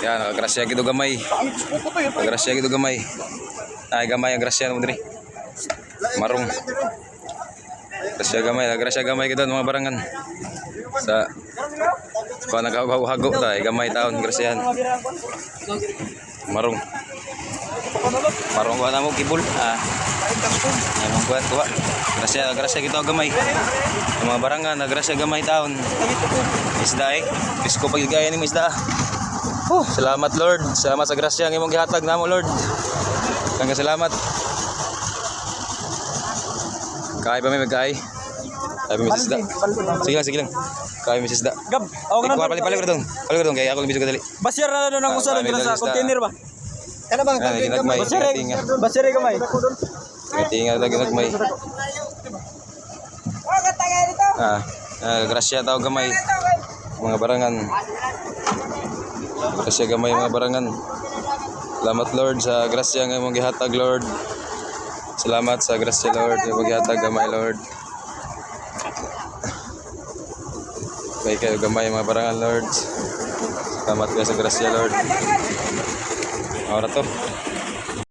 Yan, nakagrasya gito gamay. Nakagrasya gito gamay. Ay, gamay ang grasya mo diri. Marong. Grasya gamay, nakagrasya gamay kita mga barangan. Sa Kuha naghahago ta, ay gamay taon, grasyahan. Marong. Marong kuha na mo kibul. Ah. Ayun kuha, kuha. Grasya, grasya kita gamay. Ang mga barangan, nagrasya gamay taon. Isda eh. Pisko pagigaya ni isda. Oh, salamat Lord. Salamat sa grasya ng imong gihatag namo Lord. Kang salamat. Kaya pa may magkay. Kaya pa may isda. Sige lang, sige lang. Kaya may isda. Gab, ako Ikaw, na. pali pali dong. Pali dong kaya ako lumisog kadali. Basyar na doon ang may dito sa container ba? Ano bang Ah, ginagmay, Basyar, tinga. basyar kamay. Tinga lagi nagmay. Ah, ah, grasya tao gamay. Mga barangan. Grasya gamay mga barangan. Salamat Lord sa grasya nga imong gihatag Lord. Salamat sa grasya Lord nga imong gihatag gamay Lord. Kay kayo gamay mga barangan Lord. Salamat kayo sa grasya Lord. Ora to.